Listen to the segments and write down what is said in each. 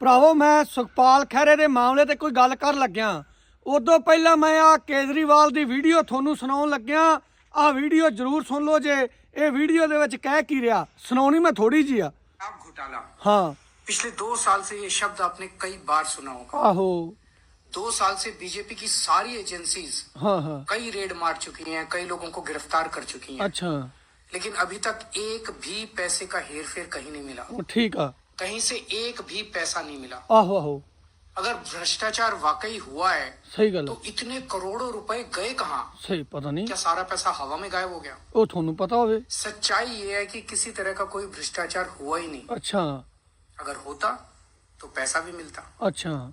ਭਰਾਵੋ ਮੈਂ ਸੁਖਪਾਲ ਖਹਿਰੇ ਦੇ ਮਾਮਲੇ ਤੇ ਕੋਈ ਗੱਲ ਕਰ ਲੱਗਿਆ ਉਦੋਂ ਪਹਿਲਾਂ ਮੈਂ ਆ ਕੇਜਰੀਵਾਲ ਦੀ ਵੀਡੀਓ ਤੁਹਾਨੂੰ ਸੁਣਾਉਣ ਲੱਗਿਆ ਆ ਵੀਡੀਓ ਜਰੂਰ ਸੁਣ ਲਓ ਜੇ ਇਹ ਵੀਡੀਓ ਦੇ ਵਿੱਚ ਕਹਿ ਕੀ ਰਿਹਾ ਸੁਣਾਉਣੀ ਮੈਂ ਥੋੜੀ ਜੀ ਆ शराब घोटाला ਹਾਂ पिछले दो साल से ये शब्द आपने कई बार सुना होगा ਆਹੋ दो साल से बीजेपी की सारी एजेंसीज ਹਾਂ ਹਾਂ कई रेड मार चुकी हैं कई लोगों को गिरफ्तार कर चुकी हैं ਅੱਛਾ लेकिन अभी तक एक भी पैसे का हेर फेर कहीं नहीं मिला ਉਹ ਠੀਕ ਆ कहीं से एक भी पैसा नहीं मिला। आहो आहो। अगर भ्रष्टाचार वाकई हुआ है सही गल तो इतने करोड़ों रुपए गए कहाँ? सही पता नहीं। क्या सारा पैसा हवा में गायब हो गया? ओ थोनू पता हो सच्चाई ये है कि किसी तरह का कोई भ्रष्टाचार हुआ ही नहीं। अच्छा। अगर होता तो पैसा भी मिलता। अच्छा।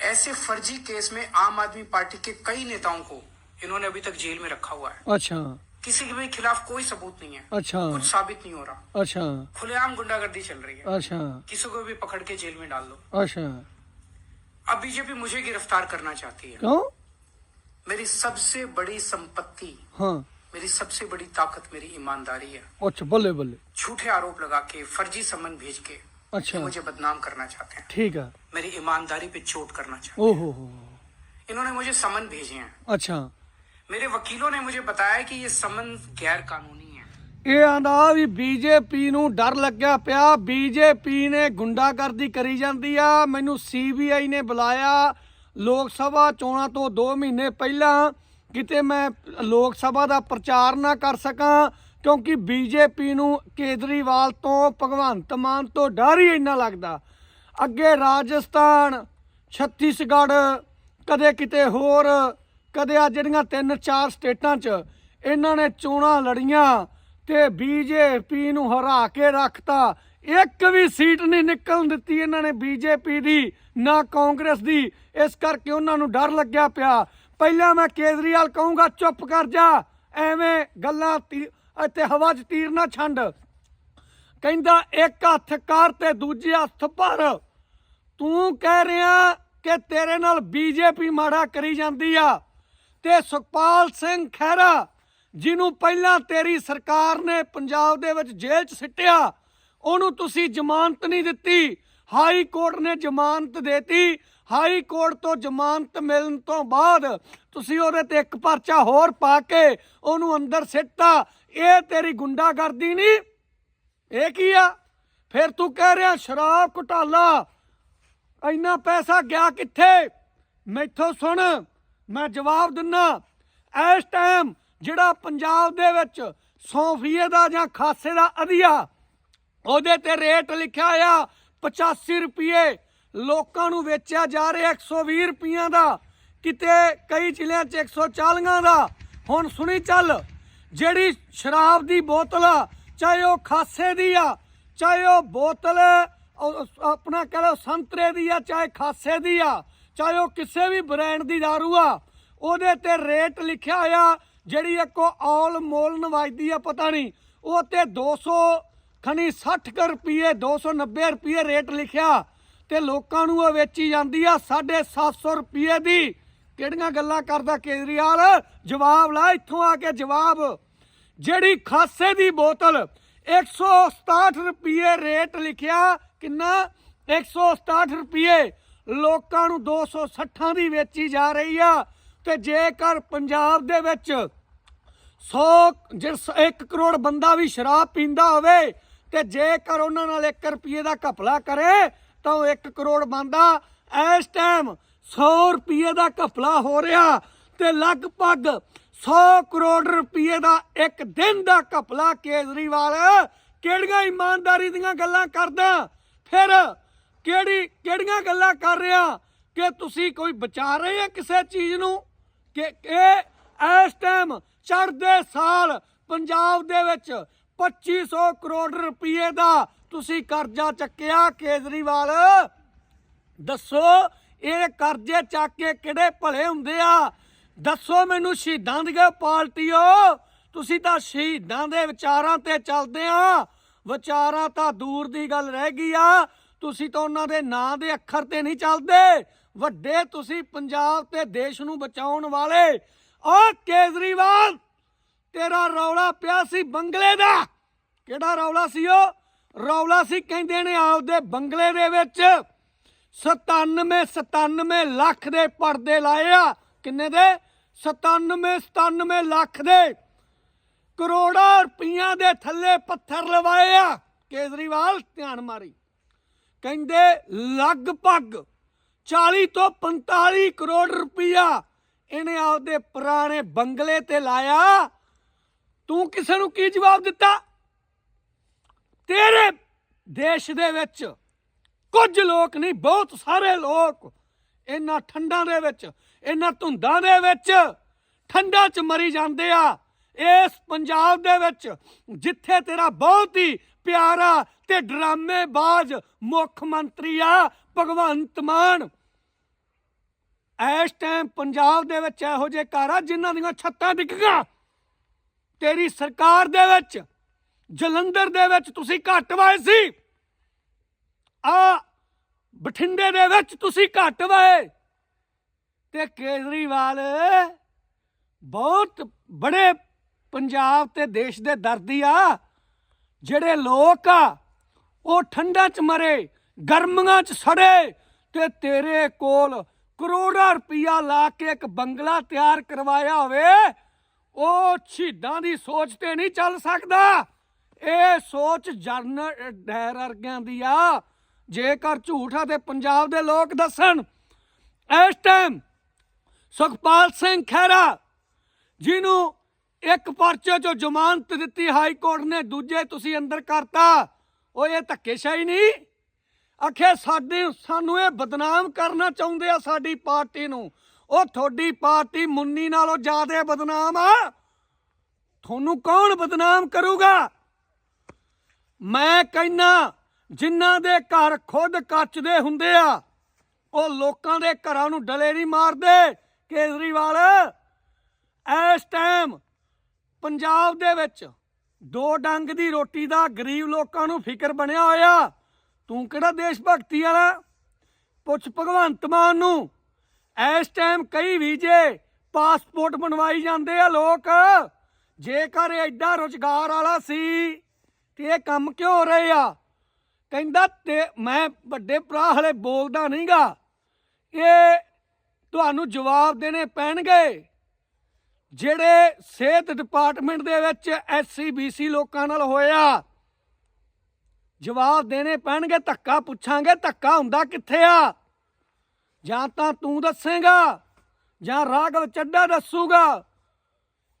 ऐसे फर्जी केस में आम आदमी पार्टी के कई नेताओं को इन्होंने अभी तक जेल में रखा हुआ है। अच्छा। किसी के भी खिलाफ कोई सबूत नहीं है। अच्छा। कुछ साबित नहीं हो रहा। अच्छा। खुलेआम गुंडागर्दी चल रही है। अच्छा। किसी को भी पकड़ के जेल में डाल दो। अच्छा। अब बीजेपी मुझे गिरफ़्तार करना चाहती है। क्यों? मेरी सबसे बड़ी संपत्ति हाँ। मेरी सबसे बड़ी ताकत मेरी ईमानदारी है। अच्छा बल्ले बल्ले। झूठे आरोप लगा के फर्जी समन भेज के अच्छा। मुझे बदनाम करना चाहते हैं। ठीक है। मेरी ईमानदारी पे चोट करना चाहते हैं। इन्होंने मुझे समन भेजे हैं। अच्छा। मेरे वकीलों ने मुझे बताया कि ये समन गैर कानूनी है ਇਹ ਆਂਦਾ ਵੀ ਬੀਜੇਪੀ ਨੂੰ ਡਰ ਲੱਗਿਆ ਪਿਆ ਬੀਜੇਪੀ ਨੇ ਗੁੰਡਾਗਰਦੀ ਕਰੀ ਜਾਂਦੀ ਆ ਮੈਨੂੰ ਸੀਬੀਆਈ ਨੇ ਬੁਲਾਇਆ ਲੋਕ ਸਭਾ ਚੋਣਾਂ ਤੋਂ 2 ਮਹੀਨੇ ਪਹਿਲਾਂ ਕਿਤੇ ਮੈਂ ਲੋਕ ਸਭਾ ਦਾ ਪ੍ਰਚਾਰ ਨਾ ਕਰ ਸਕਾਂ ਕਿਉਂਕਿ ਬੀਜੇਪੀ ਨੂੰ ਕੇਜਰੀਵਾਲ ਤੋਂ ਭਗਵੰਤ ਮਾਨ ਤੋਂ ਡਰ ਹੀ ਇੰਨਾ ਲੱਗਦਾ ਅੱਗੇ ਰਾਜਸਥਾਨ ਛੱਤੀਸਗੜ੍ਹ ਕਦੇ ਕਿਤੇ ਹੋਰ ਕਦੇ ਆ ਜਿਹੜੀਆਂ ਤਿੰਨ ਚਾਰ ਸਟੇਟਾਂ 'ਚ ਇਹਨਾਂ ਨੇ ਚੋਣਾਂ ਲੜੀਆਂ ਤੇ ਬੀਜੇਪੀ ਨੂੰ ਹਰਾ ਕੇ ਰੱਖਤਾ, ਇੱਕ ਵੀ ਸੀਟ ਨਹੀਂ ਨਿਕਲਣ ਦਿੱਤੀ ਇਹਨਾਂ ਨੇ ਬੀਜੇਪੀ ਦੀ, ਨਾ ਕਾਂਗਰਸ ਦੀ। ਇਸ ਕਰਕੇ ਉਹਨਾਂ ਨੂੰ ਡਰ ਲੱਗਿਆ ਪਿਆ। ਪਹਿਲਾਂ ਮੈਂ ਕੇਜਰੀਵਾਲ ਕਹੂੰਗਾ, ਚੁੱਪ ਕਰ ਜਾ, ਐਵੇਂ ਗੱਲਾਂ ਤੀ- ਇੱਥੇ ਹਵਾ 'ਚ ਤੀਰ ਨਾ ਛੰਡ। ਕਹਿੰਦਾ, ਇੱਕ ਹੱਥ ਕਰ ਤੇ ਦੂਜੇ ਹੱਥ ਭਰ। ਤੂੰ ਕਹਿ ਰਿਹਾ ਕਿ ਤੇਰੇ ਨਾਲ ਬੀਜੇਪੀ ਮਾੜਾ ਕਰੀ ਜਾਂਦੀ ਆ। ਤੇ ਸੁਖਪਾਲ ਸਿੰਘ ਖਹਿਰਾ, ਜਿਹਨੂੰ ਪਹਿਲਾਂ ਤੇਰੀ ਸਰਕਾਰ ਨੇ ਪੰਜਾਬ ਦੇ ਵਿੱਚ ਜੇਲ੍ਹ 'ਚ ਸਿੱਟਿਆ, ਉਹਨੂੰ ਤੁਸੀਂ ਜ਼ਮਾਨਤ ਨਹੀਂ ਦਿੱਤੀ। ਹਾਈ ਕੋਰਟ ਨੇ ਜ਼ਮਾਨਤ ਦੇਤੀ। ਹਾਈ ਕੋਰਟ ਤੋਂ ਜ਼ਮਾਨਤ ਮਿਲਣ ਤੋਂ ਬਾਅਦ ਤੁਸੀਂ ਉਹਦੇ ਤੇ ਇੱਕ ਪਰਚਾ ਹੋਰ ਪਾ ਕੇ ਉਹਨੂੰ ਅੰਦਰ ਸਿੱਟਤਾ। ਇਹ ਤੇਰੀ ਗੁੰਡਾਗਰਦੀ ਨਹੀਂ। ਇਹ ਕੀ ਆ? ਫਿਰ ਤੂੰ ਕਹਿ ਰਿਹਾ, ਸ਼ਰਾਬ ਘੁਟਾਲਾ, ਇੰਨਾ ਪੈਸਾ ਗਿਆ ਕਿੱਥੇ? ਮੈਥੋਂ ਸੁਣ ਮੈਂ ਜਵਾਬ ਦਿੰਨਾ, ਇਸ ਟਾਈਮ ਜਿਹੜਾ ਪੰਜਾਬ ਦੇ ਵਿੱਚ ਸੌਫੀਏ ਦਾ ਜਾਂ ਖਾਸੇ ਦਾ ਅਧਿਆ, ਉਹਦੇ ਤੇ ਰੇਟ ਲਿਖਿਆ ਆ 85 ਰੁਪਏ। ਲੋਕਾਂ ਨੂੰ ਵੇਚਿਆ ਜਾ ਰਿਹਾ 120 ਰੁਪਈਆਂ ਦਾ, ਕਿਤੇ ਕਈ ਜ਼ਿਲ੍ਹਿਆਂ 'ਚ 140 ਦਾ। ਹੁਣ ਸੁਣੀ ਚੱਲ, ਜਿਹੜੀ ਸ਼ਰਾਬ ਦੀ ਬੋਤਲ ਆ, ਚਾਹੇ ਉਹ ਖਾਸੇ ਦੀ ਆ, ਚਾਹੇ ਉਹ ਬੋਤਲ ਆਪਣਾ ਕਹ ਲਓ ਸੰਤਰੇ ਦੀ ਆ, ਚਾਹੇ ਖਾਸੇ ਦੀ ਆ ਚਾਹੇ ਉਹ ਕਿਸੇ ਵੀ ਬ੍ਰਾਂਡ ਦੀ दारू ਆ, ਉਹਦੇ ਤੇ ਰੇਟ ਲਿਖਿਆ ਹੋਇਆ, ਜਿਹੜੀ ਇੱਕ ਉਹ ਔਲ ਮੋਲ ਨਵਾਜਦੀ ਆ, ਪਤਾ ਨਹੀਂ। ਉਹ ਤੇ 200 ਖਣੀ 60 ਕੁ ਰੁਪਏ 290 ਰੁਪਏ ਰੇਟ ਲਿਖਿਆ ਤੇ ਲੋਕਾਂ ਨੂੰ ਉਹ ਵੇਚੀ ਜਾਂਦੀ ਆ 750 ਰੁਪਏ ਦੀ। ਕਿਹੜੀਆਂ ਗੱਲਾਂ ਕਰਦਾ ਕੇਜਰੀਵਾਲ? ਜਵਾਬ ਲਾ, ਇੱਥੋਂ ਆ ਕੇ ਜਵਾਬ। ਜਿਹੜੀ ਖਾਸੇ ਦੀ ਬੋਤਲ 167 ਰੁਪਏ ਰੇਟ ਲਿਖਿਆ, ਕਿੰਨਾ? 167 ਰੁਪਏ। ਲੋਕਾਂ ਨੂੰ 260 ਦੀ ਵੇਚੀ ਜਾ ਰਹੀ ਆ ਤੇ ਜੇਕਰ ਪੰਜਾਬ ਦੇ ਵਿੱਚ 100 ਜਿਸ 1 ਕਰੋੜ ਬੰਦਾ ਵੀ ਸ਼ਰਾਬ ਪੀਂਦਾ ਹੋਵੇ ਤੇ ਜੇਕਰ ਉਹਨਾਂ ਨਾਲ 1 ਰੁਪਏ ਦਾ ਘਪਲਾ ਕਰੇ ਤਾਂ ਉਹ 1 ਕਰੋੜ ਬੰਦਾ ਇਸ ਟਾਈਮ 100 ਰੁਪਏ ਦਾ ਘਪਲਾ ਹੋ ਰਿਹਾ ਤੇ ਲਗਭਗ 100 ਕਰੋੜ ਰੁਪਏ ਦਾ ਇੱਕ ਦਿਨ ਦਾ ਘਪਲਾ ਕੇਜਰੀਵਾਲ ਕਿਹੜੀਆਂ ਇਮਾਨਦਾਰੀ ਦੀਆਂ ਗੱਲਾਂ ਕਰਦਾ? ਫਿਰ ਕਿਹੜੀ, ਕਿਹੜੀਆਂ ਗੱਲਾਂ ਕਰ ਰਿਹਾ? ਕਿ ਤੁਸੀਂ ਕੋਈ ਬਚਾ ਰਹੇ ਆ ਕਿਸੇ ਚੀਜ਼ ਨੂੰ? ਕਿ ਇਹ ਇਸ ਟਾਈਮ ਚੜ੍ਹਦੇ ਸਾਲ ਪੰਜਾਬ ਦੇ ਵਿੱਚ 2500 ਕਰੋੜ ਰੁਪਏ ਦਾ ਤੁਸੀਂ ਕਰਜ਼ਾ ਚੱਕਿਆ, ਕੇਜਰੀਵਾਲ। ਦੱਸੋ, ਇਹ ਕਰਜ਼ੇ ਚੱਕ ਕੇ ਕਿਹੜੇ ਭਲੇ ਹੁੰਦੇ ਆ? ਦੱਸੋ ਮੈਨੂੰ ਸ਼ਹੀਦਾਂ ਦੀ ਪਾਰਟੀਓ ਤੁਸੀਂ ਤਾਂ ਸ਼ਹੀਦਾਂ ਦੇ ਵਿਚਾਰਾਂ ਤੇ ਚੱਲਦੇ ਆ। ਵਿਚਾਰਾਂ ਤਾਂ ਦੂਰ ਦੀ ਗੱਲ ਰਹਿ ਗਈ ਆ। ਤੁਸੀਂ ਤਾਂ ਉਹਨਾਂ ਦੇ ਨਾਂ ਦੇ ਅੱਖਰ ਤੇ ਨਹੀਂ ਚੱਲਦੇ। ਵੱਡੇ ਤੁਸੀਂ ਪੰਜਾਬ ਤੇ ਦੇਸ਼ ਨੂੰ ਬਚਾਉਣ ਵਾਲੇ। ਆ ਕੇਜਰੀਵਾਲ, ਤੇਰਾ ਰੌਲਾ ਪਿਆ ਸੀ ਬੰਗਲੇ ਦਾ। ਕਿਹੜਾ ਰੌਲਾ ਸੀ ਉਹ? ਰੌਲਾ ਸੀ ਕਹਿੰਦੇ ਨੇ ਆਪਦੇ ਬੰਗਲੇ ਦੇ ਵਿੱਚ। 97 97 ਲੱਖ ਦੇ ਪਰਦੇ ਲਾਏ ਆ। ਕਿੰਨੇ ਦੇ? 97 97 ਲੱਖ ਦੇ। ਕਰੋੜਾਂ ਰੁਪਈਆ ਦੇ ਥੱਲੇ ਪੱਥਰ ਲਵਾਏ ਆ। ਕੇਜਰੀਵਾਲ, ਧਿਆਨ ਮਾਰੀ। ਕਹਿੰਦੇ ਲਗਭਗ 40 ਤੋਂ 45 ਕਰੋੜ ਰੁਪਈਆ ਇਹਨੇ ਆਪਦੇ ਪੁਰਾਣੇ ਬੰਗਲੇ ਤੇ ਲਾਇਆ। ਤੂੰ ਕਿਸੇ ਨੂੰ ਕੀ ਜਵਾਬ ਦਿੱਤਾ? ਤੇਰੇ ਦੇਸ਼ ਦੇ ਵਿੱਚ ਕੁਝ ਲੋਕ ਨਹੀਂ, ਬਹੁਤ ਸਾਰੇ ਲੋਕ ਇਹਨਾਂ ਠੰਡਾਂ ਦੇ ਵਿੱਚ, ਇਹਨਾਂ ਧੁੰਦਾਂ ਦੇ ਵਿੱਚ, ਠੰਡਾਂ 'ਚ ਮਰੀ ਜਾਂਦੇ ਆ। ਇਸ ਪੰਜਾਬ ਦੇ ਵਿੱਚ ਜਿੱਥੇ ਤੇਰਾ ਬਹੁਤ ਹੀ ਪਿਆਰਾ ਤੇ ਡਰਾਮੇਬਾਜ਼ ਮੁੱਖ ਮੰਤਰੀ ਆ, ਭਗਵੰਤ ਮਾਨ। ਇਸ ਟਾਈਮ ਪੰਜਾਬ ਦੇ ਵਿੱਚ ਇਹੋ ਜਿਹੇ ਘਰ ਆ, ਜਿਨ੍ਹਾਂ ਦੀਆਂ ਛੱਤਾਂ ਡਿੱਗੀਆਂ। ਤੇਰੀ ਸਰਕਾਰ ਦੇ ਵਿੱਚ, ਜਲੰਧਰ ਦੇ ਵਿੱਚ ਤੁਸੀਂ ਘੱਟ ਵਾਏ ਸੀ। ਆ, ਬਠਿੰਡੇ ਦੇ ਵਿੱਚ ਤੁਸੀਂ ਘੱਟ ਵਾਏ ਤੇ ਕੇਜਰੀਵਾਲ ਬਹੁਤ ਬੜੇ ਪੰਜਾਬ ਤੇ ਦੇਸ਼ ਦੇ ਦਰਦੀ ਆ। ਜਿਹੜੇ ਲੋਕ ਆ, ਉਹ ਠੰਡਾਂ 'ਚ ਮਰੇ, ਗਰਮੀਆਂ 'ਚ ਸੜੇ ਤੇ ਤੇਰੇ ਕੋਲ ਕਰੋੜਾਂ ਰੁਪਈਆ ਲਾ ਕੇ ਇੱਕ ਬੰਗਲਾ ਤਿਆਰ ਕਰਵਾਇਆ ਹੋਵੇ, ਉਹ ਸ਼ਹੀਦਾਂ ਦੀ ਸੋਚ ਤੇ ਨਹੀਂ ਚੱਲ ਸਕਦਾ। ਇਹ ਸੋਚ ਜਰਨ ਡੈਰ ਵਰਗਿਆਂ ਦੀ ਆ। ਜੇਕਰ ਝੂਠਾ ਤੇ ਪੰਜਾਬ ਦੇ ਲੋਕ ਦੱਸਣ। ਇਸ ਟਾਈਮ ਸੁਖਪਾਲ ਸਿੰਘ ਖਹਿਰਾ, ਜਿਹਨੂੰ ਇੱਕ ਪਰਚੇ 'ਚੋਂ ਜ਼ਮਾਨਤ ਦਿੱਤੀ ਹਾਈ ਕੋਰਟ ਨੇ, ਦੂਜੇ ਤੁਸੀਂ ਅੰਦਰ ਕਰਤਾ। ਉਹ ਇਹ ਧੱਕੇਸ਼ਾਹੀ ਨਹੀਂ? ਆਖੇ ਸਾਡੇ, ਸਾਨੂੰ ਇਹ ਬਦਨਾਮ ਕਰਨਾ ਚਾਹੁੰਦੇ ਆ ਸਾਡੀ ਪਾਰਟੀ ਨੂੰ। ਉਹ ਤੁਹਾਡੀ ਪਾਰਟੀ ਮੁੰਨੀ ਨਾਲੋਂ ਜ਼ਿਆਦਾ ਬਦਨਾਮ ਆ। ਤੁਹਾਨੂੰ ਕੌਣ ਬਦਨਾਮ ਕਰੂਗਾ? ਮੈਂ ਕਹਿੰਨਾ ਜਿਨ੍ਹਾਂ ਦੇ ਘਰ ਖੁਦ ਕੱਚ ਦੇ ਹੁੰਦੇ ਆ ਉਹ ਲੋਕਾਂ ਦੇ ਘਰਾਂ ਨੂੰ ਡਲੇ ਨਹੀਂ ਮਾਰਦੇ, ਕੇਜਰੀਵਾਲ। ਇਸ ਟਾਈਮ ਪੰਜਾਬ ਦੇ ਵਿੱਚ ਦੋ ਡੰਗ ਦੀ ਰੋਟੀ ਦਾ ਗਰੀਬ ਲੋਕਾਂ ਨੂੰ ਫਿਕਰ ਬਣਿਆ ਹੋਇਆ। ਤੂੰ ਕਿਹੜਾ ਦੇਸ਼ ਭਗਤੀ ਵਾਲਾ? ਪੁੱਛ ਭਗਵੰਤ ਮਾਨ ਨੂੰ। ਇਸ ਟਾਈਮ ਕਈ ਵੀਜੇ ਪਾਸਪੋਰਟ ਬਣਵਾਈ ਜਾਂਦੇ ਆ ਲੋਕ। ਜੇਕਰ ਇਹ ਐਡਾ ਰੁਜ਼ਗਾਰ ਵਾਲਾ ਸੀ ਤੇ ਇਹ ਕੰਮ ਕਿਉਂ ਹੋ ਰਹੇ ਆ? ਕਹਿੰਦਾ ਤੇ ਮੈਂ ਵੱਡੇ ਭਰਾ ਹਲੇ ਬੋਲਦਾ ਨਹੀਂਗਾ ਇਹ ਤੁਹਾਨੂੰ ਜਵਾਬ ਦੇਣੇ ਪੈਣਗੇ। ਜਿਹੜੇ ਸਿਹਤ ਡਿਪਾਰਟਮੈਂਟ ਦੇ ਵਿੱਚ ਐਸਸੀ ਬੀਸੀ ਲੋਕਾਂ ਨਾਲ ਹੋਇਆ, ਜਵਾਬ ਦੇਣੇ ਪੈਣਗੇ, ਧੱਕਾ ਪੁੱਛਾਂਗੇ, ਧੱਕਾ ਹੁੰਦਾ ਕਿੱਥੇ ਆ? ਜਾਂ ਤਾਂ ਤੂੰ ਦੱਸੇਗਾ, ਜਾਂ ਰਾਘਵ ਚੱਡਾ ਦੱਸੂਗਾ।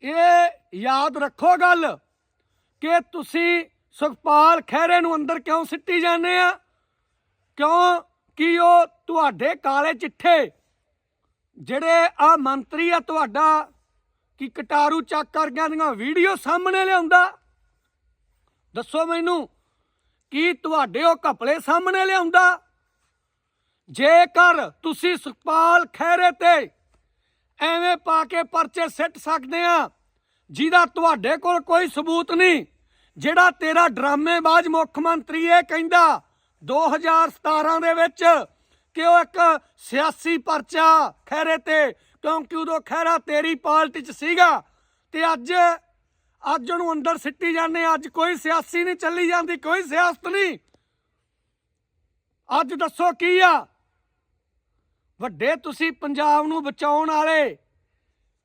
ਇਹ ਯਾਦ ਰੱਖੋ ਗੱਲ ਕਿ ਤੁਸੀਂ ਸੁਖਪਾਲ ਖਹਿਰੇ ਨੂੰ ਅੰਦਰ ਕਿਉਂ ਸਿੱਟੀ ਜਾਂਦੇ ਆ? ਕਿਉਂ? ਕਿ ਉਹ ਤੁਹਾਡੇ ਕਾਲੇ ਚਿੱਠੇ ਜਿਹੜੇ ਆ ਮੰਤਰੀ ਆ ਤੁਹਾਡਾ ਕਿ ਕਟਾਰੂ ਚੱਕ ਕਰ ਗਿਆ ਦੀਆਂ ਵੀਡੀਓ ਸਾਹਮਣੇ ਲਿਆਉਂਦਾ। ਦੱਸੋ ਮੈਨੂੰ, ਕੀ ਤੁਹਾਡੇ ਉਹ ਕਪੜੇ ਸਾਹਮਣੇ ਲਿਆਉਂਦਾ? ਜੇਕਰ ਤੁਸੀਂ ਸੁਖਪਾਲ ਖਹਿਰੇ ਤੇ ਐਵੇਂ ਪਾ ਕੇ ਪਰਚੇ ਸਿੱਟ ਸਕਦੇ ਆ, ਜਿਹਦਾ ਤੁਹਾਡੇ ਕੋਲ ਕੋਈ ਸਬੂਤ ਨਹੀਂ, ਜਿਹੜਾ ਤੇਰਾ ਡਰਾਮੇਬਾਜ਼ ਮੁੱਖ ਮੰਤਰੀ ਇਹ ਕਹਿੰਦਾ 2017 ਦੇ ਵਿੱਚ ਕਿ ਉਹ ਇੱਕ ਸਿਆਸੀ ਪਰਚਾ ਖਹਿਰੇ ਤੇ ਕਿਉਂਕਿ ਉਦੋਂ ਖਹਿਰਾ ਤੇਰੀ ਪਾਰਟੀ 'ਚ ਸੀਗਾ ਤੇ ਅੱਜ ਅੱਜ ਉਹਨੂੰ ਅੰਦਰ ਸਿੱਟੀ ਜਾਂਦੇ ਅੱਜ ਕੋਈ ਸਿਆਸੀ ਨਹੀਂ ਚੱਲੀ ਜਾਂਦੀ, ਕੋਈ ਸਿਆਸਤ ਨਹੀਂ। ਅੱਜ ਦੱਸੋ ਕੀ ਆ? ਵੱਡੇ ਤੁਸੀਂ ਪੰਜਾਬ ਨੂੰ ਬਚਾਉਣ ਵਾਲੇ,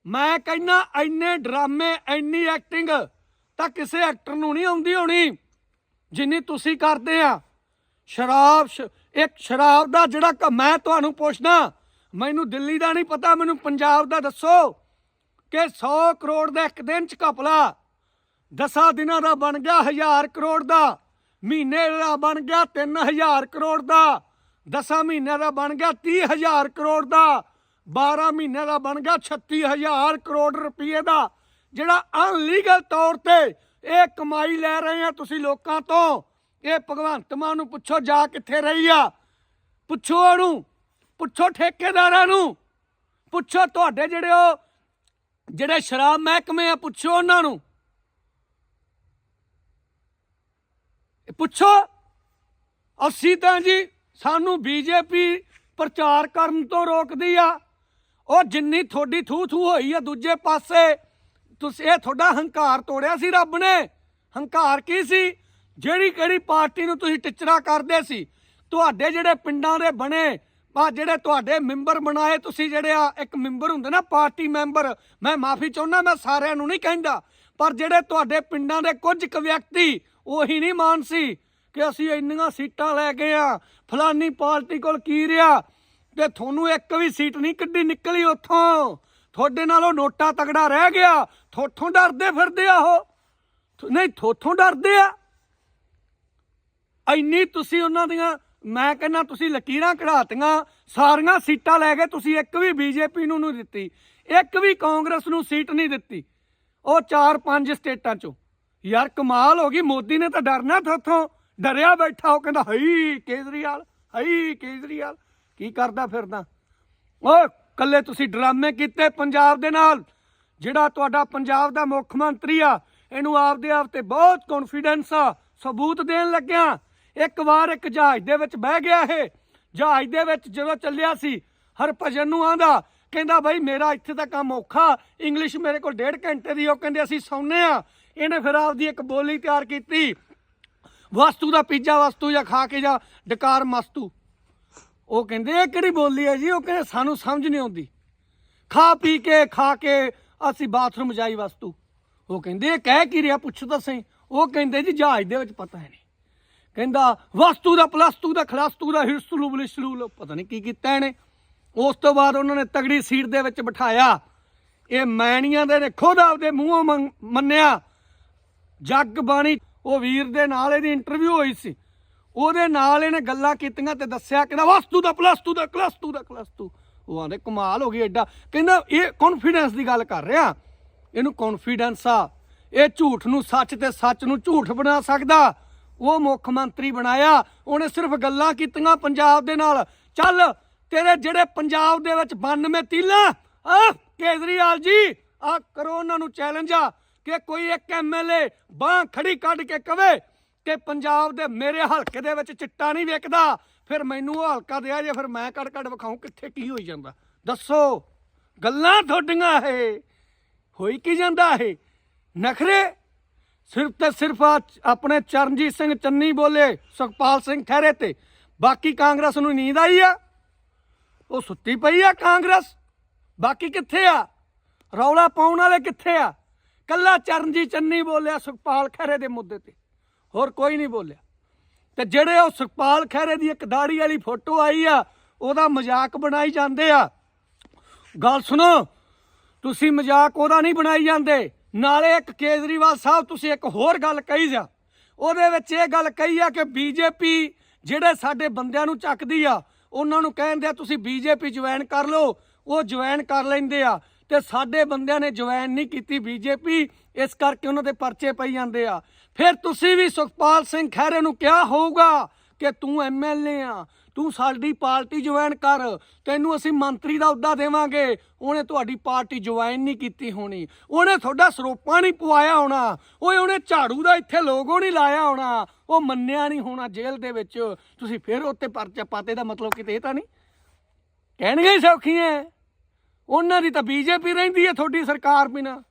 ਮੈਂ ਕਹਿੰਨਾ ਇੰਨੇ ਡਰਾਮੇ, ਇੰਨੀ ਐਕਟਿੰਗ ਤਾਂ ਕਿਸੇ ਐਕਟਰ ਨੂੰ ਨਹੀਂ ਆਉਂਦੀ ਹੋਣੀ, ਜਿੰਨੀ ਤੁਸੀਂ ਕਰਦੇ ਆ। ਸ਼ਰਾਬ ਇੱਕ ਸ਼ਰਾਬ ਦਾ ਜਿਹੜਾ ਮੈਂ ਤੁਹਾਨੂੰ ਪੁੱਛਦਾ ਮੈਨੂੰ ਦਿੱਲੀ ਦਾ ਨਹੀਂ ਪਤਾ, ਮੈਨੂੰ ਪੰਜਾਬ ਦਾ ਦੱਸੋ ਕਿ 100 ਕਰੋੜ ਦਾ ਇੱਕ ਦਿਨ ਚ ਘਪਲਾ 10 ਦਿਨਾਂ ਦਾ ਬਣ ਗਿਆ 1000 ਕਰੋੜ ਦਾ, ਮਹੀਨੇ ਦਾ ਬਣ ਗਿਆ 3000 ਕਰੋੜ ਦਾ 10 ਮਹੀਨਿਆਂ ਦਾ ਬਣ ਗਿਆ 30000 ਕਰੋੜ ਦਾ 12 ਮਹੀਨਿਆਂ ਦਾ ਬਣ ਗਿਆ 36000 ਕਰੋੜ ਰੁਪਏ ਦਾ। ਜਿਹੜਾ ਅਨਲੀਗਲ ਤੌਰ ਤੇ ਇਹ ਕਮਾਈ ਲੈ ਰਹੇ ਆ ਤੁਸੀਂ ਲੋਕਾਂ ਤੋਂ, ਇਹ ਭਗਵੰਤ ਮਾਨ ਨੂੰ ਪੁੱਛੋ, ਜਾ ਕਿੱਥੇ ਰਹੀ ਆ? ਪੁੱਛੋ ਉਹਨੂੰ। ਪੁੱਛੋ ਠੇਕੇਦਾਰਾਂ ਨੂੰ। ਪੁੱਛੋ ਤੁਹਾਡੇ ਜਿਹੜੇ ਉਹ, ਜਿਹੜੇ ਸ਼ਰਾਬ ਮਹਿਕਮੇ ਆ, ਪੁੱਛੋ ਉਹਨਾਂ ਨੂੰ। ਪੁੱਛੋ। ਅਸੀਂ ਤਾਂ ਜੀ, ਸਾਨੂੰ ਬੀਜੇਪੀ ਪ੍ਰਚਾਰ ਕਰਨ ਤੋਂ ਰੋਕਦੀ ਆ। ਉਹ ਜਿੰਨੀ ਤੁਹਾਡੀ ਥੂ ਥੂ ਹੋਈ ਆ ਦੂਜੇ ਪਾਸੇ, ਤੁਸੀਂ, ਇਹ ਤੁਹਾਡਾ ਹੰਕਾਰ ਤੋੜਿਆ ਸੀ ਰੱਬ ਨੇ। ਹੰਕਾਰ ਕੀ ਸੀ? ਜਿਹੜੀ ਕਿਹੜੀ ਪਾਰਟੀ ਨੂੰ ਤੁਸੀਂ ਟਿਚਰਾ ਕਰਦੇ ਸੀ? ਤੁਹਾਡੇ ਜਿਹੜੇ ਪਿੰਡਾਂ ਦੇ ਬਣੇ ਆ ਜਿਹੜੇ ਤੁਹਾਡੇ ਮੈਂਬਰ ਬਣਾਏ, ਤੁਸੀਂ ਜਿਹੜੇ ਆ, ਇੱਕ ਮੈਂਬਰ ਹੁੰਦੇ ਨਾ, ਪਾਰਟੀ ਮੈਂਬਰ, ਮੈਂ ਮਾਫੀ ਚਾਹੁੰਦਾ, ਮੈਂ ਸਾਰਿਆਂ ਨੂੰ ਨਹੀਂ ਕਹਿੰਦਾ, ਪਰ ਜਿਹੜੇ ਤੁਹਾਡੇ ਪਿੰਡਾਂ ਦੇ ਕੁਝ ਕੁ ਵਿਅਕਤੀ, ਉਹੀ ਨਹੀਂ ਮਾਨ ਸੀ ਕਿ ਅਸੀਂ ਇੰਨੀਆਂ ਸੀਟਾਂ ਲੈ ਗਏ ਆ, ਫਲਾਨੀ ਪਾਰਟੀ ਕੋਲ ਕੀ ਰਿਹਾ, ਤੇ ਤੁਹਾਨੂੰ ਇੱਕ ਵੀ ਸੀਟ ਨਹੀਂ ਕੱਢੀ ਨਿਕਲੀ ਉੱਥੋਂ। ਤੁਹਾਡੇ ਨਾਲੋਂ ਨੋਟਾ ਤਗੜਾ ਰਹਿ ਗਿਆ, ਥੋਥੋਂ ਡਰਦੇ ਫਿਰਦੇ ਆ ਉਹ। ਨਹੀਂ, ਥੋਥੋਂ ਡਰਦੇ ਆ। ਇੰਨੀ ਤੁਸੀਂ ਉਹਨਾਂ ਦੀਆਂ ਮੈਂ ਕਹਿੰਦਾ ਤੁਸੀਂ ਲਕੀਰਾਂ ਕਢਾਤੀਆਂ, ਸਾਰੀਆਂ ਸੀਟਾਂ ਲੈ ਕੇ ਤੁਸੀਂ ਇੱਕ ਵੀ ਬੀਜੇਪੀ ਨੂੰ ਨਹੀਂ ਦਿੱਤੀ। ਇੱਕ ਵੀ ਕਾਂਗਰਸ ਨੂੰ ਸੀਟ ਨਹੀਂ ਦਿੱਤੀ। ਉਹ ਚਾਰ ਪੰਜ ਸਟੇਟਾਂ ਚੋਂ। ਯਾਰ ਕਮਾਲ ਹੋ ਗਈ, ਮੋਦੀ ਨੇ ਤਾਂ ਡਰਨਾ ਥੋਥੋਂ ਡਰਿਆ ਬੈਠਾ, ਉਹ ਕਹਿੰਦਾ, ਹਈ ਕੇਜਰੀਵਾਲ ਹਈ ਕੇਜਰੀਵਾਲ। ਕੀ ਕਰਦਾ ਫਿਰਦਾ? ਓਏ ਕੱਲੇ ਤੁਸੀਂ ਡਰਾਮੇ ਕੀਤੇ ਪੰਜਾਬ ਦੇ ਨਾਲ। ਜਿਹੜਾ ਤੁਹਾਡਾ ਪੰਜਾਬ ਦਾ ਮੁੱਖ ਮੰਤਰੀ ਆ, ਇਹਨੂੰ ਆਪਦੇ ਆਪ ਤੇ ਬਹੁਤ ਕੌਨਫੀਡੈਂਸ ਆ, ਸਬੂਤ ਦੇਣ ਲੱਗਿਆ। ਇੱਕ ਵਾਰ ਇੱਕ ਜਹਾਜ਼ ਦੇ ਵਿੱਚ ਬਹਿ ਗਿਆ ਇਹ। ਜਹਾਜ਼ ਦੇ ਵਿੱਚ ਜਦੋਂ ਚੱਲਿਆ ਸੀ, ਹਰਭਜਨ ਨੂੰ ਆਂਦਾ ਕਹਿੰਦਾ, ਬਾਈ, ਮੇਰਾ ਇੱਥੇ ਦਾ ਕੰਮ ਔਖਾ, ਇੰਗਲਿਸ਼ ਮੇਰੇ ਕੋਲ ਡੇਢ ਘੰਟੇ ਦੀ ਉਹ ਕਹਿੰਦੇ, ਅਸੀਂ ਸੌਂਨੇ ਆ। ਇਹਨੇ ਫਿਰ ਆਪਦੀ ਇੱਕ ਬੋਲੀ ਤਿਆਰ ਕੀਤੀ, ਵਸਤੂ ਦਾ ਪੀਜਾ, ਵਸਤੂ ਜਾਂ ਖਾ ਕੇ ਜਾਂ, ਡਕਾਰ ਮਸਤੂ। ਉਹ ਕਹਿੰਦੇ, ਇਹ ਕਿਹੜੀ ਬੋਲੀ ਹੈ ਜੀ? ਉਹ ਕਹਿੰਦੇ, ਸਾਨੂੰ ਸਮਝ ਨਹੀਂ ਆਉਂਦੀ। ਖਾ ਪੀ ਕੇ, ਖਾ ਕੇ ਅਸੀਂ ਬਾਥਰੂਮ ਜਾਈ ਵਸਤੂ। ਉਹ ਕਹਿੰਦੇ, ਇਹ ਕਹਿ ਕੀ ਰਿਹਾ? ਪੁੱਛੋ ਤਾਂ ਸਹੀ। ਉਹ ਕਹਿੰਦੇ, ਜੀ, ਜਹਾਜ਼ ਦੇ ਵਿੱਚ ਪਤਾ ਹੈ ਨਹੀਂ ਕਹਿੰਦਾ, ਵਸਤੂ ਦਾ ਪਲਸਤੂ ਦਾ ਖਲਸਤੂ ਦਾ ਹਿਰਸਲੂ ਬਲਿਸਲੂ ਪਤਾ ਨਹੀਂ ਕੀ ਕੀਤਾ ਇਹਨੇ। ਉਸ ਤੋਂ ਬਾਅਦ ਉਹਨਾਂ ਨੇ ਤਗੜੀ ਸੀਟ ਦੇ ਵਿੱਚ ਬਿਠਾਇਆ। ਇਹ ਮੈਣੀਆਂ ਦੇ ਨੇ, ਖੁਦ ਆਪਦੇ ਮੂੰਹੋਂ ਮੰਗ- ਮੰਨਿਆ। ਜੱਗ ਬਾਣੀ, ਉਹ ਵੀਰ ਦੇ ਨਾਲ ਇਹਦੀ ਇੰਟਰਵਿਊ ਹੋਈ ਸੀ। ਉਹਦੇ ਨਾਲ ਇਹਨੇ ਗੱਲਾਂ ਕੀਤੀਆਂ ਤੇ ਦੱਸਿਆ, ਕਹਿੰਦਾ, ਵਸਤੂ ਦਾ ਪਲਸਤੂ ਦਾ ਕਲਸਤੂ ਦਾ ਕਲਸਤੂ ਉਹ ਆਂਦੇ ਕਮਾਲ ਹੋ ਗਈ ਐਡਾ ਕਹਿੰਦਾ, ਇਹ ਕੌਨਫੀਡੈਂਸ ਦੀ ਗੱਲ ਕਰ ਰਿਹਾ। ਇਹਨੂੰ ਕੌਨਫੀਡੈਂਸ ਆ। ਇਹ ਝੂਠ ਨੂੰ ਸੱਚ ਤੇ ਸੱਚ ਨੂੰ ਝੂਠ ਬਣਾ ਸਕਦਾ। ਉਹ ਮੁੱਖ ਮੰਤਰੀ ਬਣਾਇਆ। ਉਹਨੇ ਸਿਰਫ ਗੱਲਾਂ ਕੀਤੀਆਂ ਪੰਜਾਬ ਦੇ ਨਾਲ। ਚੱਲ, ਤੇਰੇ ਜਿਹੜੇ ਪੰਜਾਬ ਦੇ ਵਿੱਚ 92 ਤੀਲਾ ਆ ਕੇਜਰੀਵਾਲ ਜੀ, ਆ ਕਰੋ ਉਹਨਾਂ ਨੂੰ ਚੈਲੰਜ ਆ ਕਿ ਕੋਈ ਇੱਕ ਐਮਐਲਏ ਬਾਹ ਖੜੀ ਕੱਢ ਕੇ ਕਵੇ ਕਿ ਪੰਜਾਬ ਦੇ ਮੇਰੇ ਹਲਕੇ ਦੇ ਵਿੱਚ ਚਿੱਟਾ ਨਹੀਂ ਵੇਖਦਾ ਫਿਰ ਮੈਨੂੰ ਉਹ ਹਲਕਾ ਦਿਆ ਜੇ, ਫਿਰ ਮੈਂ ਕੱਢ ਕੱਢ ਵਿਖਾਉਂ ਕਿੱਥੇ ਕੀ ਹੋਈ ਜਾਂਦਾ। ਦੱਸੋ, ਗੱਲਾਂ ਤੁਹਾਡੀਆਂ ਇਹ ਹੋਈ ਕੀ ਜਾਂਦਾ ਇਹ? ਨਖਰੇ ਸਿਰਫ ਤੇ ਸਿਰਫ ਆ ਆਪਣੇ ਚਰਨਜੀਤ ਸਿੰਘ ਚੰਨੀ ਬੋਲੇ, ਸੁਖਪਾਲ ਸਿੰਘ ਖਹਿਰੇ ਤੇ। ਬਾਕੀ ਕਾਂਗਰਸ ਨੂੰ ਨੀਂਦ ਆਈ ਆ? ਉਹ ਸੁੱਤੀ ਪਈ ਆ ਕਾਂਗਰਸ? ਬਾਕੀ ਕਿੱਥੇ ਆ? ਰੌਲਾ ਪਾਉਣ ਵਾਲੇ ਕਿੱਥੇ ਆ? ਕੱਲਾ ਚਰਨਜੀਤ ਚੰਨੀ ਬੋਲਿਆ, ਸੁਖਪਾਲ ਖਹਿਰੇ ਦੇ ਮੁੱਦੇ ਤੇ। ਹੋਰ ਕੋਈ ਨਹੀਂ ਬੋਲਿਆ। ਤੇ ਜਿਹੜੇ ਉਹ ਸੁਖਪਾਲ ਖਹਿਰੇ ਦੀ ਇੱਕ ਦਾੜੀ ਵਾਲੀ ਫੋਟੋ ਆਈ ਆ, ਉਹਦਾ ਮਜ਼ਾਕ ਬਣਾਈ ਜਾਂਦੇ ਆ। ਗੱਲ ਸੁਣੋ, ਤੁਸੀਂ ਮਜ਼ਾਕ ਉਹਦਾ ਨਹੀਂ ਬਣਾਈ ਜਾਂਦੇ। ਨਾਲੇ ਇੱਕ ਕੇਜਰੀਵਾਲ ਸਾਹਿਬ, ਤੁਸੀਂ ਇੱਕ ਹੋਰ ਗੱਲ ਕਹੀ ਜਾ ਉਹਦੇ ਵਿੱਚ ਇਹ ਗੱਲ ਕਹੀ ਆ ਕਿ ਬੀਜੇਪੀ ਜਿਹੜੇ ਸਾਡੇ ਬੰਦਿਆਂ ਨੂੰ ਚੱਕਦੀ ਆ, ਉਹਨਾਂ ਨੂੰ ਕਹਿੰਦੇ ਆ, ਤੁਸੀਂ ਬੀਜੇਪੀ ਜੁਆਇਨ ਕਰ ਲਓ, ਉਹ ਜੁਆਇਨ ਕਰ ਲੈਂਦੇ ਆ। ਤੇ ਸਾਡੇ ਬੰਦਿਆਂ ਨੇ ਜੁਆਇਨ ਨਹੀਂ ਕੀਤੀ ਬੀਜੇਪੀ, ਇਸ ਕਰਕੇ ਉਹਨਾਂ ਦੇ ਪਰਚੇ ਪਈ ਜਾਂਦੇ ਆ। ਫਿਰ ਤੁਸੀਂ ਵੀ ਸੁਖਪਾਲ ਸਿੰਘ ਖਹਿਰੇ ਨੂੰ ਕਿਹਾ ਹੋਊਗਾ ਕਿ ਤੂੰ ਐਮਐਲਏ ਆ ਤੂੰ ਸਾਡੀ ਪਾਰਟੀ ਜੁਆਇਨ ਕਰ। ਤੈਨੂੰ ਅਸੀਂ ਮੰਤਰੀ ਦਾ ਅਹੁਦਾ ਦੇਵਾਂਗੇ। ਉਹਨੇ ਤੁਹਾਡੀ ਪਾਰਟੀ ਜੁਆਇਨ ਨਹੀਂ ਕੀਤੀ ਹੋਣੀ। ਉਹਨੇ ਤੁਹਾਡਾ ਸਰੋਪਾ ਨਹੀਂ ਪਵਾਇਆ ਹੋਣਾ। ਓਏ, ਉਹਨੇ ਝਾੜੂ ਦਾ ਇੱਥੇ ਲੋਗੋ ਨਹੀਂ ਲਾਇਆ ਹੋਣਾ। ਉਹ ਮੰਨਿਆ ਨਹੀਂ ਹੋਣਾ ਜੇਲ੍ਹ ਦੇ ਵਿੱਚ। ਤੁਸੀਂ ਫਿਰ ਉੱਤੇ ਪਰਚਾ ਪਾਤੇ ਦਾ ਮਤਲਬ ਕਿਤੇ ਇਹ ਤਾਂ ਨਹੀਂ? ਕਹਿਣਗੇ ਹੀ ਸੌਖੀਆਂ। ਉਹਨਾਂ ਦੀ ਤਾਂ ਬੀਜੇਪੀ ਰਹਿੰਦੀ ਹੈ ਤੁਹਾਡੀ ਸਰਕਾਰ ਬਿਨਾ।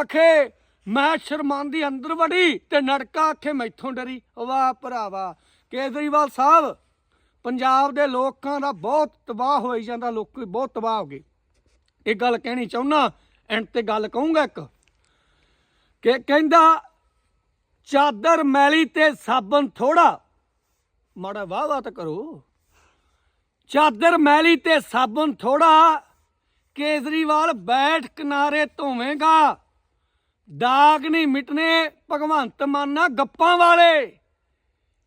ਆਖੇ, ਮੈਂ ਸ਼ਰਮਾਂਦੀ ਅੰਦਰ ਵੜੀ ਤੇ ਨੜਕਾ ਆਖੇ ਮੈਥੋਂ ਡਰੀ। ਵਾਹ ਭਰਾਵਾ, ਕੇਜਰੀਵਾਲ ਸਾਹਿਬ ਪੰਜਾਬ ਦੇ ਲੋਕਾਂ ਦਾ ਬਹੁਤ ਤਬਾਹ ਹੋਈ ਜਾਂਦਾ, ਲੋਕੀ ਬਹੁਤ ਤਬਾਹ ਹੋ ਗਏ। ਇਹ ਗੱਲ ਕਹਿਣੀ ਚਾਹੁੰਨਾ, ਐਂਡ ਤੇ ਗੱਲ ਕਹੂੰਗਾ ਇੱਕ, ਕਿ ਕਹਿੰਦਾ, ਚਾਦਰ ਮੈਲੀ ਤੇ ਸਾਬਣ ਥੋੜਾ ਮਾੜਾ ਵਾਹ ਵਾਹ ਤਾਂ ਕਰੋ। ਚਾਦਰ ਮੈਲੀ ਤੇ ਸਾਬਣ ਥੋੜਾ ਕੇਜਰੀਵਾਲ ਬੈਠ ਕਿਨਾਰੇ ਧੋਵੇਂਗਾ। ਦਾਗ ਨਹੀਂ ਮਿਟਨੇ ਭਗਵੰਤ ਮਾਨਾ ਗੱਪਾਂ ਵਾਲੇ।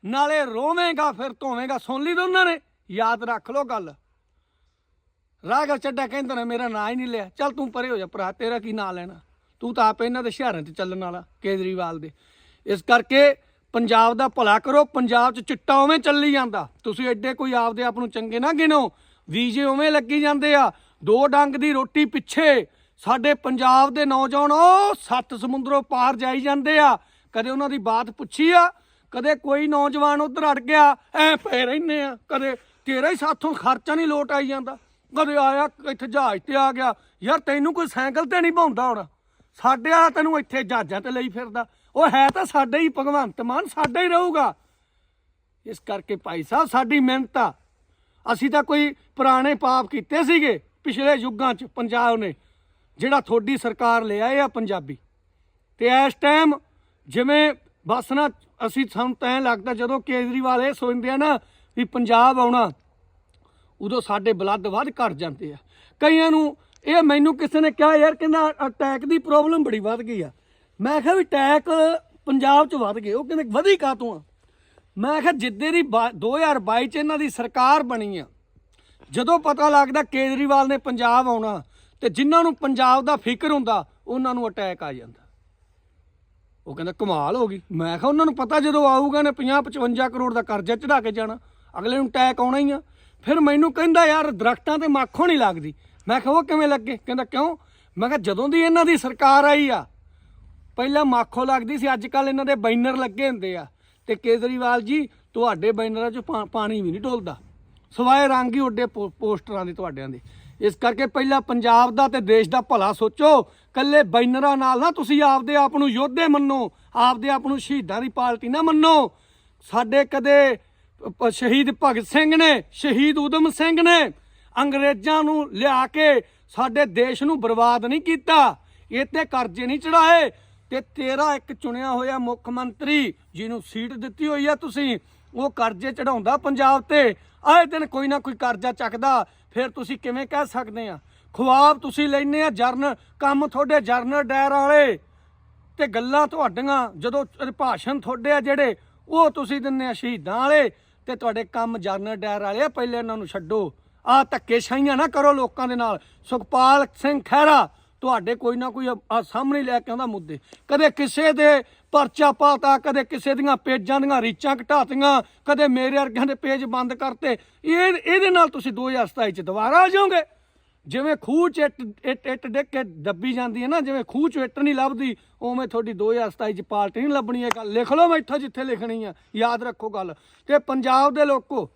ਨਾਲੇ ਰੋਵੇਂਗਾ ਫਿਰ ਧੋਵੇਂਗਾ, ਸੁਣ ਲਈ ਦੋਨਾਂ ਨੇ। ਯਾਦ ਰੱਖ ਲਓ ਗੱਲ। ਰਾਗਲ ਚੱਡਾ ਕਹਿੰਦਾ ਨਾ, ਮੇਰਾ ਨਾਂ ਹੀ ਨਹੀਂ ਲਿਆ। ਚੱਲ ਤੂੰ ਪਰੇ ਹੋ ਜਾ ਭਰਾ, ਤੇਰਾ ਕੀ ਨਾਂ ਲੈਣਾ? ਤੂੰ ਤਾਂ ਆਪ ਇਹਨਾਂ ਦੇ ਸ਼ਹਿਰਾਂ 'ਚ ਚੱਲਣ ਵਾਲਾ, ਕੇਜਰੀਵਾਲ ਦੇ। ਇਸ ਕਰਕੇ ਪੰਜਾਬ ਦਾ ਭਲਾ ਕਰੋ, ਪੰਜਾਬ 'ਚ ਚਿੱਟਾ ਉਵੇਂ ਚੱਲੀ ਜਾਂਦਾ। ਤੁਸੀਂ ਐਡੇ ਕੋਈ ਆਪਦੇ ਆਪ ਨੂੰ ਚੰਗੇ ਨਾ ਗਿਣੋ। ਵੀਜੇ ਉਵੇਂ ਲੱਗੀ ਜਾਂਦੇ ਆ। ਦੋ ਡੰਗ ਦੀ ਰੋਟੀ ਪਿੱਛੇ ਸਾਡੇ ਪੰਜਾਬ ਦੇ ਨੌਜਵਾਨ, ਉਹ ਸੱਤ ਸਮੁੰਦਰੋਂ ਪਾਰ ਜਾਈ ਜਾਂਦੇ ਆ। ਕਦੇ ਉਹਨਾਂ ਦੀ ਬਾਤ ਪੁੱਛੀ ਆ ਕਦੇ ਕੋਈ ਨੌਜਵਾਨ ਉਧਰ ਅੜ ਗਿਆ, ਐ ਪਏ ਰਹਿੰਦੇ ਆ, ਕਦੇ ਤੇਰਾ ਹੀ ਸਾਥੋਂ ਖਰਚਾ ਨਹੀਂ ਲੋਟ ਆਈ ਜਾਂਦਾ, ਕਦੇ ਆਇਆ ਇੱਥੇ ਜਹਾਜ਼ ਤੇ ਆ ਗਿਆ, ਯਾਰ ਤੈਨੂੰ ਕੋਈ ਸਾਈਕਲ ਤੇ ਨਹੀਂ ਭਾਉਂਦਾ ਹੁਣ, ਸਾਡੇ ਆ ਤੈਨੂੰ ਇੱਥੇ ਜਹਾਜ਼ਾਂ ਤੇ ਲਈ ਫਿਰਦਾ, ਉਹ ਹੈ ਤਾਂ ਸਾਡੇ ਹੀ ਭਗਵੰਤ ਮਾਨ, ਸਾਡਾ ਹੀ ਰਹੂਗਾ। ਇਸ ਕਰਕੇ ਭਾਈ ਸਾਹਿਬ, ਸਾਡੀ ਮਿਹਨਤ ਆ। ਅਸੀਂ ਤਾਂ ਕੋਈ ਪੁਰਾਣੇ ਪਾਪ ਕੀਤੇ ਸੀਗੇ ਪਿਛਲੇ ਯੁੱਗਾਂ 'ਚ, ਪੰਜਾਬ ਨੇ, ਜਿਹੜਾ ਤੁਹਾਡੀ ਸਰਕਾਰ ਲੈ ਆਏ ਆ ਪੰਜਾਬੀ। ਤੇ ਇਸ ਟਾਈਮ ਜਿਵੇਂ ਬਸ ਨਾ, ਅਸੀਂ ਸਾਨੂੰ ਤਾਂ ਐਂ ਲੱਗਦਾ ਜਦੋਂ ਕੇਜਰੀਵਾਲ ਇਹ ਸੋਚਦੇ ਆ ਨਾ ਵੀ ਪੰਜਾਬ ਆਉਣਾ, ਉਦੋਂ ਸਾਡੇ ਬਲੱਡ ਵੱਧ ਘਟ ਜਾਂਦੇ ਆ। ਕਈਆਂ ਨੂੰ ਇਹ ਮੈਨੂੰ ਕਿਸੇ ਨੇ ਕਿਹਾ, ਯਾਰ ਕਹਿੰਦਾ ਅਟੈਕ ਦੀ ਪ੍ਰੋਬਲਮ ਬੜੀ ਵੱਧ ਗਈ ਆ। ਮੈਂ ਕਿਹਾ ਵੀ ਅਟੈਕ ਪੰਜਾਬ 'ਚ ਵੱਧ ਗਏ ਉਹ ਕਹਿੰਦੇ ਵਧੀ ਕਾਤੋਂ ਆ? ਮੈਂ ਕਿਹਾ ਜਿੱਦੇ ਦੀ ਬਾ- 2022 ਚ ਇਹਨਾਂ ਦੀ ਸਰਕਾਰ ਬਣੀ ਆ, ਜਦੋਂ ਪਤਾ ਲੱਗਦਾ ਕੇਜਰੀਵਾਲ ਨੇ ਪੰਜਾਬ ਆਉਣਾ, ਤੇ ਜਿਨ੍ਹਾਂ ਨੂੰ ਪੰਜਾਬ ਦਾ ਫਿਕਰ ਹੁੰਦਾ, ਉਹਨਾਂ ਨੂੰ ਅਟੈਕ ਆ ਜਾਂਦਾ। ਉਹ ਕਹਿੰਦਾ, ਕਮਾਲ ਹੋ ਗਈ। ਮੈਂ ਕਿਹਾ, ਉਹਨਾਂ ਨੂੰ ਪਤਾ ਜਦੋਂ ਆਊਗਾ ਨੇ 50 55 ਕਰੋੜ ਦਾ ਕਰਜ਼ਾ ਚੜਾ ਕੇ ਜਾਣਾ। ਅਗਲੇ ਨੂੰ ਟੈਕ ਆਉਣਾ ਹੀ ਆ। ਫਿਰ ਮੈਨੂੰ ਕਹਿੰਦਾ, ਯਾਰ, ਦਰਖਤਾਂ ਤੇ ਮੱਖੋਂ ਨਹੀਂ ਲੱਗਦੀ। ਮੈਂ ਕਿਹਾ, ਉਹ ਕਿਵੇਂ ਲੱਗੇ? ਕਹਿੰਦਾ, ਕਿਉਂ? ਮੈਂ ਕਿਹਾ, ਜਦੋਂ ਦੀ ਇਹਨਾਂ ਦੀ ਸਰਕਾਰ ਆਈ ਆ, ਪਹਿਲਾਂ ਮਾਖੋ ਲੱਗਦੀ ਸੀ ਅੱਜ ਕੱਲ ਇਹਨਾਂ ਦੇ ਬੈਨਰ ਲੱਗੇ ਹੁੰਦੇ ਆ। ਤੇ ਕੇਜਰੀਵਾਲ ਜੀ, ਤੁਹਾਡੇ ਬੈਨਰਾਂ 'ਚ ਪਾ- ਪਾਣੀ ਵੀ ਨਹੀਂ ਡੋਲਦਾ। ਸਵਾਏ ਰੰਗ ਹੀ ਉੱਡੇ ਪੋ- ਪੋਸਟਰਾਂ ਦੇ ਤੁਹਾਡਿਆਂ ਦੇ। ਇਸ ਕਰਕੇ ਪਹਿਲਾਂ ਪੰਜਾਬ ਦਾ ਤੇ ਦੇਸ਼ ਦਾ ਭਲਾ ਸੋਚੋ। ਕੱਲੇ ਬੈਨਰਾਂ ਨਾਲ ਨਾ ਤੁਸੀਂ ਆਪਦੇ ਆਪ ਨੂੰ ਯੋਧੇ ਮੰਨੋ, ਆਪਦੇ ਆਪ ਨੂੰ ਸ਼ਹੀਦਾਂ ਦੀ ਪਾਰਟੀ ਨਾ ਮੰਨੋ। ਸਾਡੇ ਕਦੇ ਸ਼ਹੀਦ ਭਗਤ ਸਿੰਘ ਨੇ, ਸ਼ਹੀਦ ਊਧਮ ਸਿੰਘ ਨੇ ਅੰਗਰੇਜ਼ਾਂ ਨੂੰ ਲਿਆ ਕੇ ਸਾਡੇ ਦੇਸ਼ ਨੂੰ ਬਰਬਾਦ ਨਹੀਂ ਕੀਤਾ। ਇਹ ਤੇ ਕਰਜ਼ੇ ਨਹੀਂ ਚੜਾਏ ਤੇ ਤੇਰਾ ਇੱਕ ਚੁਣਿਆ ਹੋਇਆ ਮੁੱਖ ਮੰਤਰੀ ਜਿਹਨੂੰ ਸੀਟ ਦਿੱਤੀ ਹੋਈ ਆ ਤੁਸੀਂ, ਉਹ ਕਰਜ਼ੇ ਚੜਾਉਂਦਾ ਪੰਜਾਬ ਤੇ। ਆਏ ਦਿਨ ਕੋਈ ਨਾ ਕੋਈ ਕਰਜ਼ਾ ਚੱਕਦਾ, ਫਿਰ ਤੁਸੀਂ ਕਿਵੇਂ ਕਹਿ ਸਕਦੇ ਆ? ਖੁਆਬ ਤੁਸੀਂ ਲੈਨੇ ਆ ਜਰਨ, ਕੰਮ ਤੁਹਾਡੇ ਜਰਨਲ ਡਾਇਰ ਵਾਲੇ। ਤੇ ਗੱਲਾਂ ਤੁਹਾਡੀਆਂ, ਜਦੋਂ ਅਹ ਭਾਸ਼ਣ ਤੁਹਾਡੇ ਆ ਜਿਹੜੇ, ਉਹ ਤੁਸੀਂ ਦਿੰਦੇ ਆ ਸ਼ਹੀਦਾਂ ਵਾਲੇ। ਤੇ ਤੁਹਾਡੇ ਕੰਮ ਜਰਨਲ ਡਾਇਰ ਵਾਲੇ ਆ, ਪਹਿਲੇ ਇਹਨਾਂ ਨੂੰ ਛੱਡੋ। ਆ ਧੱਕੇ ਸ਼ਾਹੀਆਂ ਨਾ ਕਰੋ ਲੋਕਾਂ ਦੇ ਨਾਲ। ਸੁਖਪਾਲ ਸਿੰਘ ਖਹਿਰਾ, ਤੁਹਾਡੇ ਕੋਈ ਨਾ ਕੋਈ ਆ ਸਾਹਮਣੇ ਲੈ ਕੇ ਆਉਂਦਾ ਮੁੱਦੇ। ਕਦੇ ਕਿਸੇ ਦੇ ਪਰਚਾ ਪਾਤਾ, ਕਦੇ ਕਿਸੇ ਦੀਆਂ ਪੇਜਾਂ ਦੀਆਂ ਰੀਚਾਂ ਘਟਾਤੀਆਂ, ਕਦੇ ਮੇਰੇ ਵਰਗਿਆਂ ਦੇ ਪੇਜ ਬੰਦ ਕਰਤੇ। ਇਹ, ਇਹਦੇ ਨਾਲ ਤੁਸੀਂ 2027 ਚ ਦੁਬਾਰਾ ਆ ਜਾਓਗੇ। ਜਿਵੇਂ ਖੂਹ ਚ ਇੱਟ ਇੱਟ ਇੱਟ ਡਿੱਗ ਕੇ ਦੱਬੀ ਜਾਂਦੀ ਹੈ ਨਾ, ਜਿਵੇਂ ਖੂਹ ਚ ਇੱਟ ਨਹੀਂ ਲੱਭਦੀ, ਉਵੇਂ ਤੁਹਾਡੀ 2027 ਚ ਪਾਰਟੀ ਨਹੀਂ ਲੱਭਣੀ ਹੈ ਗੱਲ। ਲਿਖ ਲਓ ਮੈਂ ਇੱਥੋਂ ਜਿੱਥੇ ਲਿਖਣੀ ਆ, ਯਾਦ ਰੱਖੋ ਗੱਲ। ਤੇ ਪੰਜਾਬ ਦੇ ਲੋਕੋ,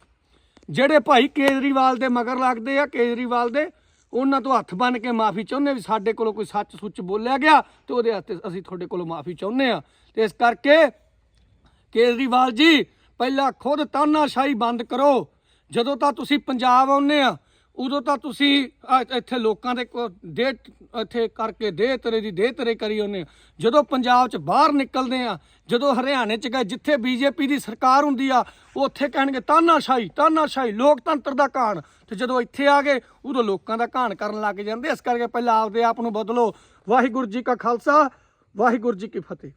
ਜਿਹੜੇ ਭਾਈ ਕੇਜਰੀਵਾਲ ਦੇ ਮਗਰ ਲੱਗਦੇ ਆ, ਕੇਜਰੀਵਾਲ ਦੇ, ਉਹਨਾਂ ਤੋਂ ਹੱਥ ਬੰਨ ਕੇ ਮਾਫੀ ਚਾਹੁੰਦੇ ਵੀ ਸਾਡੇ ਕੋਲੋਂ ਕੋਈ ਸੱਚ ਸੁੱਚ ਬੋਲਿਆ ਗਿਆ ਤੇ ਉਹਦੇ ਵਾਸਤੇ ਅਸੀਂ ਤੁਹਾਡੇ ਕੋਲੋਂ ਮਾਫੀ ਚਾਹੁੰਦੇ ਆ ਤੇ ਇਸ ਕਰਕੇ ਕੇਜਰੀਵਾਲ ਜੀ, ਪਹਿਲਾਂ ਖੁਦ ਤਾਨਾਸ਼ਾਹੀ ਬੰਦ ਕਰੋ। ਜਦੋਂ ਤਾਂ ਤੁਸੀਂ ਪੰਜਾਬ ਆਉਂਦੇ ਆ ਉਦੋਂ ਤਾਂ ਤੁਸੀਂ ਇੱਥੇ ਲੋਕਾਂ ਦੇ ਕੋ- ਦੇ, ਇੱਥੇ ਕਰਕੇ ਦੇ, ਤਰੇ ਦੀ ਦੇ, ਤਰੇ ਕਰੀ ਉਹਨੇ ਜਦੋਂ ਪੰਜਾਬ ਚ ਬਾਹਰ ਨਿਕਲਦੇ ਆ, ਜਦੋਂ ਹਰਿਆਣੇ ਚ ਗਏ, ਜਿੱਥੇ ਬੀਜੇਪੀ ਦੀ ਸਰਕਾਰ ਹੁੰਦੀ ਆ ਉੱਥੇ ਕਹਿਣਗੇ, ਤਾਨਾਸ਼ਾਹੀ ਤਾਨਾਸ਼ਾਹੀ, ਲੋਕਤੰਤਰ ਦਾ ਘਾਣ। ਤੇ ਜਦੋਂ ਇੱਥੇ ਆ ਗਏ, ਉਦੋਂ ਲੋਕਾਂ ਦਾ ਘਾਣ ਕਰਨ ਲੱਗ ਜਾਂਦੇ ਇਸ ਕਰਕੇ ਪਹਿਲਾਂ ਆਪਦੇ ਆਪ ਨੂੰ ਬਦਲੋ। ਵਾਹਿਗੁਰੂ ਜੀ ਕਾ ਖਾਲਸਾ, ਵਾਹਿਗੁਰੂ ਜੀ ਕੀ ਫਤਿਹ।